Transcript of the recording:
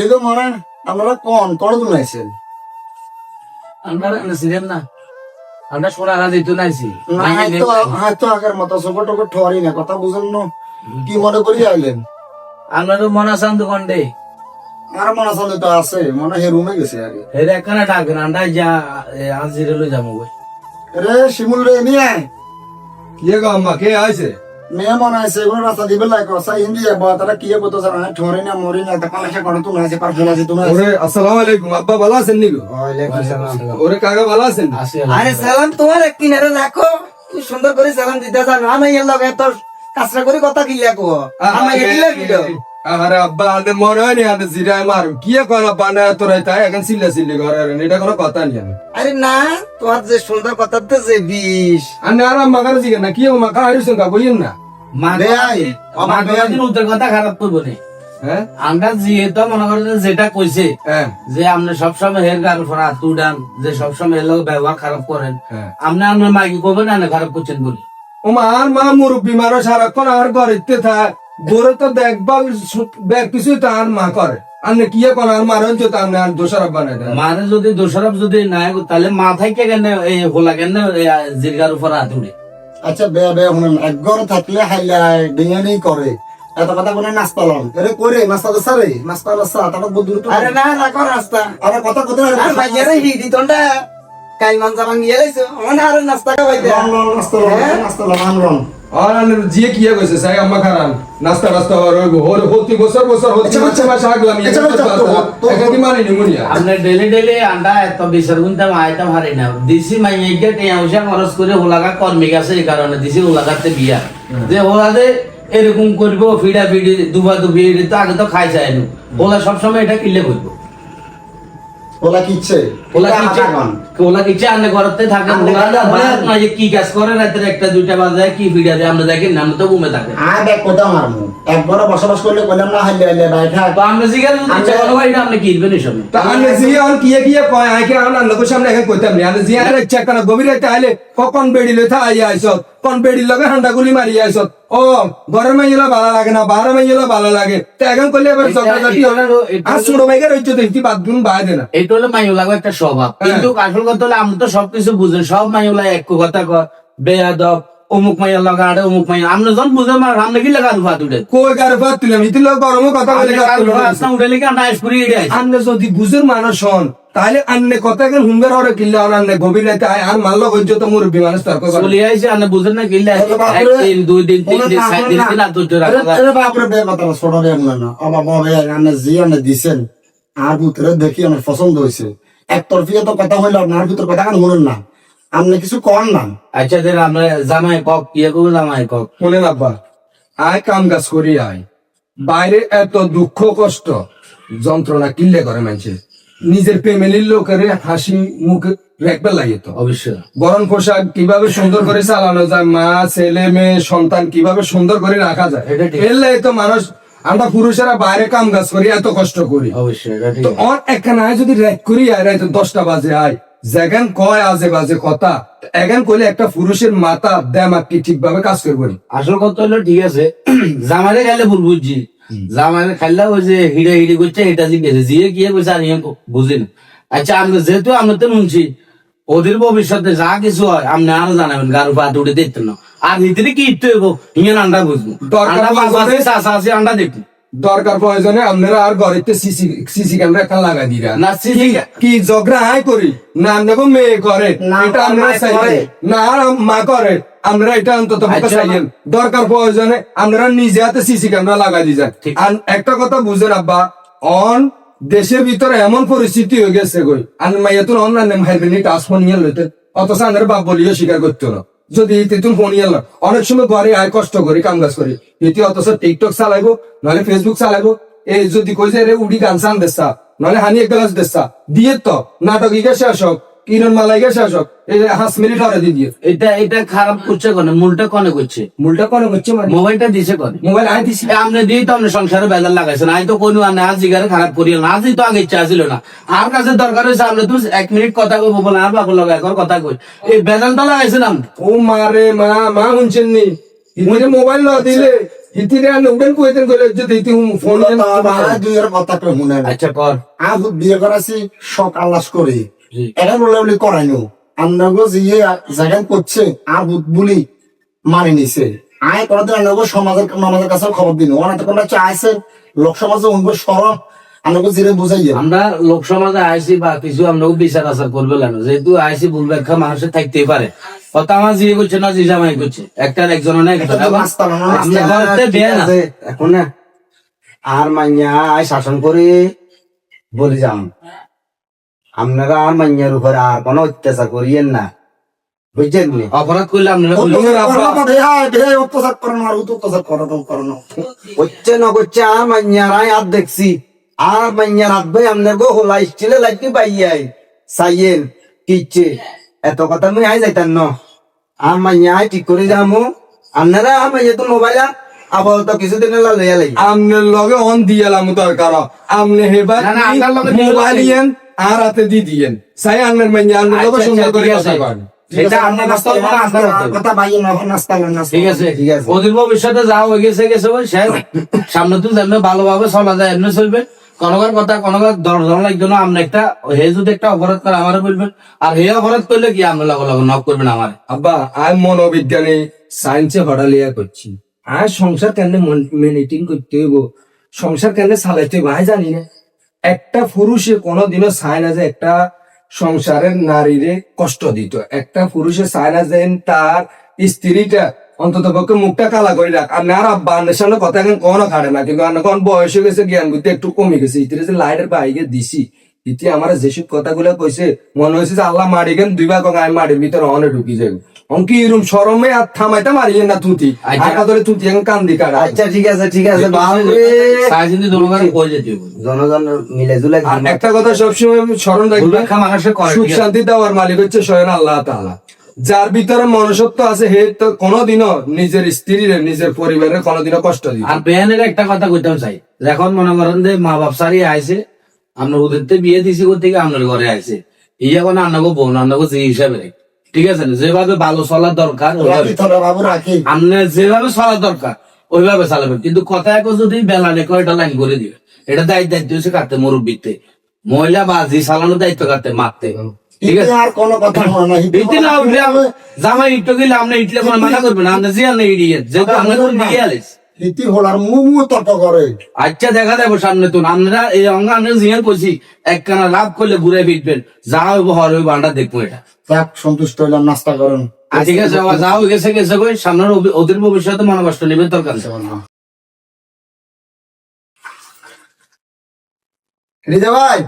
কিন্তু মানে আপনারা কোন? আমরা ছিলাম না। আমরা সোনা রাজি তো নাইছি। হয়তো হয়তো আগের মতো সবর টকর ঠোয়ারি না কথা বুঝেন না। কি মনে করি আইলেন? আমরা তো মনে আসান দোকান আর মনে আছে তো আছে মনে হে রুমে গেছে আগে। একখানে যা যাব রে শিমুল রে নিয়ে আয়। কিয়ে গো আম্মা কে আইছে? মেয়ে মনে আছে এগুলো রাস্তা দিবে লাগে রসা হিন্দি যাব তারা কি বলতো স্যার আমি ঠোরে না মরি না তখন এসে করো তুমি আছে পার ফেলা আছে তুমি ওরে আসসালামু আলাইকুম আব্বা ভালো আছেন নি গো ওরে কাকা ভালো আছেন আরে সালাম তোমার এক কিনারে রাখো সুন্দর করে সালাম দিতে জানো আমি এর লগে এত কাজটা করে কথা কি লাগো আমি এগুলা ভিডিও আরে আব্বা আদের মনে হয় নি আদের জিরায় মার কি কর আব্বা না তোরাই তাই এখন সিল্লা সিল্লি করে এটা কোনো কথা নি আমি। আরে না তোমার যে সুন্দর কথা তো যে বিষ। আনে আর আম্মা কাছে জিগে না কি মা কা হারিছেন কা বইন না? মা বেআই, আমার বেআইন উত্তর কথা খারাপ করব না। হ্যাঁ? আমরা যেহেতু মনে করেন যে যেটা কইছে হ্যাঁ। যে আপনি সবসময় হের গাল ফোনা তুডান যে সবসময় এর লোক ব্যবহার খারাপ করেন হ্যাঁ। আপনি আপনার মাইকে করবেন না খারাপ করছেন বলি। ও মা আর মা মুরব্বী মারো সারাক্ষণ আর ঘরেতে থাক। গোরে তো দেখভাল সু- ব্যাগ কিছুই তো মা করে। আনে কি কোন আর মারন তো তার আর দোষারব বানাই দেয়। মারে যদি দোষারোপ যদি নাই তাহলে মাথায় কে কেন এই হোলা কেন জিরগার উপর হাত উঠে আচ্ছা বে বে শুনেন একঘর থাকলে হাইলাই ডিঙানি করে। এত কথা বলে নাস্তা লন। এরে করে নাস্তা তো সারে? নাস্তা নাস্তা তারপর বুদ্ধ আরে না রাখো রাস্তা আরে কথা কথা আর লাইছো। আমার আরে নাস্তা নাস্তা লন নাস্তা আন আর আনে জিয়ে কি কইছে? সাই আম্মা খারান। নাস্তা হর হতি বছর বছর হতি আচ্ছা, আগলাম তো, নিমুনিয়া আপনি ডেলি ডেলি আন্ডা এত বিচার গুনতাম আইতাম হারি না। দিছি টেয়া উষা খরচ করে হোলাগা কর্মী গেছে এই কারণে দিছি হোলাগাতে বিয়া। যে হোলাদে এরকম করব ফিডা ফিডি দুবা দুবি তো আগে তো খাই চাইনু হোলা সবসময় এটা কিনলে করব ওলা কি ইচ্ছে হোলা কিচ্ছে হোলা কিচ্ছে আন্নে ঘরতে থাকে আন্নে হোলা ঘরে বাদ থাকে। না যে কি কাজ করে রাতের একটা দুইটা বাজে কি ফিডা দেয় আমরা দেখেন আমরা তো ঘুমে থাকে। আয় দেখ কোথা মারমু একবার বসবাস করলে কইলাম না হাইলে হাইলে বাইঠা তো আমরা জিজ্ঞাসা ইচ্ছা করো ভাই, আপনি কিনবেন এই সময় তা আনে আর কিয়ে কিয়ে কয় আইকে আর না লোকের সামনে এখন কইতাম নি। আনে জিয়ে আর চেক করা গভীর রাতে আইলে কখন বেড়ি লইতা আইয়া আইছত কোন বেড়ির লগে হান্ডা গুলি মারি আইছত ও ঘরের মাইলা ভালো লাগে না বাহার মাইলা ভালো লাগে। তা এখন কইলে এবার আর ছোট ভাইকে রইছো দেখি বাদ দিন বাই দেনা এটা হলো মাইওলাগো একটা স্বভাব। কিন্তু আসল কথা হলো আমি তো সবকিছু বুঝেন সব মাইওলা এক কথা কয় বেয়াদব অমুক মাইয়া লাগা আরে অমুক মাইয়া। আমরা যখন বুঝে মার আমরা কি লাগা রুফা তুলে কই গার বাদ দিলাম ইতি লোক গরম কথা বলে তুলনা উঠে লিখে আমরা আইসপুরি এড়ে আইছি আন্নে যদি বুঝের মানুষ হন তাহলে আন্নে কথা কেন হুঙ্গার হরে কিনলে আর আন্নে গভীর রাতে আয় আর মাল্ল হইজ তো মুরব্বী মানুষ তর্ক করে। চলে আইছে আপনি বুঝেন না কিনলে আরে বাপরে। একদিন দুই দিন তিন দিন চার দিন আর ধৈর্য আরে রাখা আরে বাপরে বে কথা ছোট বে না। অবা বাবে আনে জি আনে দিছেন আর ভিতরে দেখি আমার পছন্দ হইছে। এক তরফিয়া তো কথা হইল আর ভিতর কথা কেন শুনেন না? আপনি কিছু কর না? আচ্ছা দেন আমরা জামাই কক ইয়ে করব জামাই কক। শোনেন আব্বা আয় কাম কাজ করি আয়। বাইরে এত দুঃখ কষ্ট যন্ত্রণা কিল্লে করে মানুষে নিজের ফ্যামিলির লোকের হাসি মুখ রাখবে লাগে তো। অবশ্যই। গরম পোশাক কীভাবে সুন্দর করে চালানো যায় মা ছেলে মেয়ে সন্তান কীভাবে সুন্দর করে রাখা যায়। এটা। এর লাগে তো মানুষ আমরা পুরুষেরা বাইরে কাম কাজ করি এত কষ্ট করি। অবশ্যই তো অন একখানে যদি র্যাক করি রাইতে দশটা বাজে আয়। যেখান কয় আজে বাজে কথা এখান কইলে একটা পুরুষের মাথা দেমাক কি ঠিকভাবে কাজ করব আসল কথা হলো ঠিক আছে জামাইরে খাইলে ভুল বুঝছি। জামাইরে খাইলে ওই যে হিড়ে হিড়ে করছে এটা জিজ্ঞেস জিয়ে গিয়ে কইছে আর ইয়ে বুঝি আচ্ছা আমরা যেহেতু আমরা তো শুনছি ওদের ভবিষ্যতে যা কিছু হয় আপনি আরও জানাবেন গারু পা উঠে দেখতেন না। আর ভিতরে কি ইত্যু হইব আন্ডা বুঝব। আন্ডা পড়লে- চাষা আছে আন্ডা দেখব। দরকার প্রয়োজনে আপনারা আর ঘরেতে সিসি সিসি ক্যামেরা একটা লাগাই দিরা না সিসি কি ঝগড়া আয় করি? না দেখো মেয়ে করে। না, এটা আমরা মা করে। না আর মা করে। আমরা এটা অন্তত আচ্ছা, চাইলেন দরকার প্রয়োজনে আপনারা নিজে হাতে সিসি ক্যামেরা লাগাই দিয়ে যান আর একটা কথা বুঝেন আব্বা অন দেশের ভিতরে এমন পরিস্থিতি হয়ে গেছে গই আর মাইয়া তো অনলাইনে ভাইবেনি টাচ ফোন নিয়ে লইতে, অথচ আমাদের বাপ বলিও স্বীকার করতো না যদি তেতুল ফোন নিয়ে। অনেক সময় ঘরে আয় কষ্ট করি কাম কাজ করি এটি অথচ টিকটক চালাইবো নাহলে ফেসবুক চালাইবো এই যদি কইছে রে উডি গান সান দেশা নাহলে হানি এক গ্লাস দেশা, দিয়ে তো, নাটক ইগা শেষ হোক কিরণ মালা ইগে শেষ এই হাঁস মিনিট হরে দিয়ে এটা এটা খারাপ করছে কনে? মূলটা কনে করছে? মূলটা কোন হচ্ছে মানে? মোবাইলটা দিছে কনে? মোবাইল আয় দিছি। দিয়ে তো সংসারে বেজার লাগাইছেন। আমি তো কোনো আনে আজ জিগারে খারাপ করিও না। আজই তো আগে ইচ্ছা ছিল না। আর কাছে দরকার তো এক মিনিট কথা কইব বলে আর বাবু লগা এখন কথা কই। এই বেজাল তো লাগাইছেন আপনি? ও মারে মা মা শুনছেন নি? মোবাইল না দিলে হিতিরে আনলে উড়েন কইতেন কইলে ফোন দুইয়ের কথা কই আচ্ছা কর। আজ বিয়ে করাছি শখ আল্লাস করে। জি। এখন বলে করাইনো আন্নাগো যে জায়গায় করছে আর বলি মানি নিছে। আয় করাতে আন্নাগো সমাজের আমাদের কাছে খবর দিন। ওনাতে কোনো চাইছে লোক সমাজে উনবো সরম আন্নাগো জিরে বুঝাইয়ে আমরা লোক সমাজে আইসি বা কিছু আমরা বিচার আচার করবে কেন? যেহেতু আইসি ভুল ব্যাখ্যা মানুষের থাকতেই পারে। কথা আমার জিয়ে করছে না জি জামাই করছে। একটা একজন এটা আমরা না এখন না। আর মাইয়া আয় শাসন করে বলি যাম। আপনারা আর মাইয়ার উপরে আর কোনো অত্যাচার করিয়েন না। বুঝছেন অপরাধ করলে আপনারা অত্যাচার করানো আর অত্যাচার করানো করানো হচ্ছে না করছে আর মাইয়ার আয় আর দেখছি। আর মাইয়ার হাত ভাই আপনার গো হোলা স্টিলে কিচ্ছে এত কথা মুই আই যাইতাম ন। আর মাইয়া আয় ঠিক করে যামু। আপনারা আর মাইয়া তো মোবাইল আপাতত কিছুদিন লইয়া লাগি আমনের লগে অন দিয়ালাম দরকার। আমনে হেবার না, না, আপনার লগে দিয়ে মোবাইল আর হাতে দি দিয়েন সাই আন্নের মাইয়া আন্নের আচ্ছা, সুন্দর করে কথা। কন সামনে যেমন ভালোভাবে চলা যায় এমনি চলবে কথা দর্জন না আপনি একটা হে যদি একটা অপরাধ করে আমার বলবেন আর হে অপরাধ করলে কি আপনি লগে লগে নক করবেন আমার আব্বা আমি মনোবিজ্ঞানে সায়েন্সে পড়ালিয়া করছি আর সংসার কেন মেনিটিং করতে হইব সংসার কেন চালাইতে হইব আমি জানি না একটা পুরুষে কোনোদিনও চায় না যে একটা সংসারের নারীরে কষ্ট দিত। একটা পুরুষে চায় না যে তার স্ত্রীটা অন্তত পক্ষে মুখটা কালা করে রাখ। আর না আব্বা সামনে কথা এখন কোনো খাটে না। কিন্তু কখন বয়স হয়ে গেছে, জ্ঞান বুদ্ধি একটু কমে গেছে। ইতিরে যে লাইটের বাইকে দিছি, ইতি আমার যেসব কথাগুলো কইছে, মনে হয়েছে যে আল্লাহ মারি গেন দুই ভাগ আমি মাটির ভিতরে অনে ঢুকি যাবে অঙ্কি এরম সরমে আর থামাইতে মারিয়ে না তুতি। আচ্ছা। ধরে তুতি এখন কান্দি কাটা আচ্ছা ঠিক আছে ঠিক আছে কই যেতে জনগণ মিলে জুলে একটা কথা সবসময় স্মরণ করে সুখ শান্তি দেওয়ার মালিক হচ্ছে স্বয়ং আল্লাহ তাআলা। যার ভিতরে মনুষ্যত্ব আছে হে তো কোনোদিনও নিজের স্ত্রীর নিজের পরিবারের কোনোদিনও কষ্ট দিবে আর বেয়ানের একটা কথা কইতাম চাই এখন মনে করেন যে মা বাপ সারি আইছে আমরা ওদের তো বিয়ে দিছি কোথা থেকে আপনার ঘরে আইছে। এই এখন আন্নাগো বোন আন্নাগো যে হিসাবে। ঠিক আছে না? যেভাবে ভালো চলার দরকার আপনি যেভাবে চলার দরকার ওইভাবে চালাবেন। কিন্তু কথা এক যদি বেলা রেখে এটা লাইন করে দিবে। এটা দায়িত্ব দায়িত্ব হচ্ছে কাটতে মুরব্বিতে। মহিলা বাজি চালানোর দায়িত্ব কাটতে মারতে। ঠিক আছে? আর কোনো কথা জামাই ইটো গেলে আপনি ইটলে মানা করবেন না। আপনি যে আপনি ইডিয়েট যেহেতু আপনি ইতি হলার মুখ তর্ক করে। আচ্ছা দেখা যাব সামনে তো। আপনারা এই অঙ্গ আমরা জিয়ার করছি একখানা লাভ করলে ঘুরে ফিরবেন। যা হইব হর হইব আমরা দেখব এটা। যাক সন্তুষ্ট হইলাম নাস্তা করেন। আর ঠিক আছে যা হয়ে গেছে গেছে কই সামনের ওদের ভবিষ্যতে মনে কষ্ট নেবে দরকার। রিজা ভাই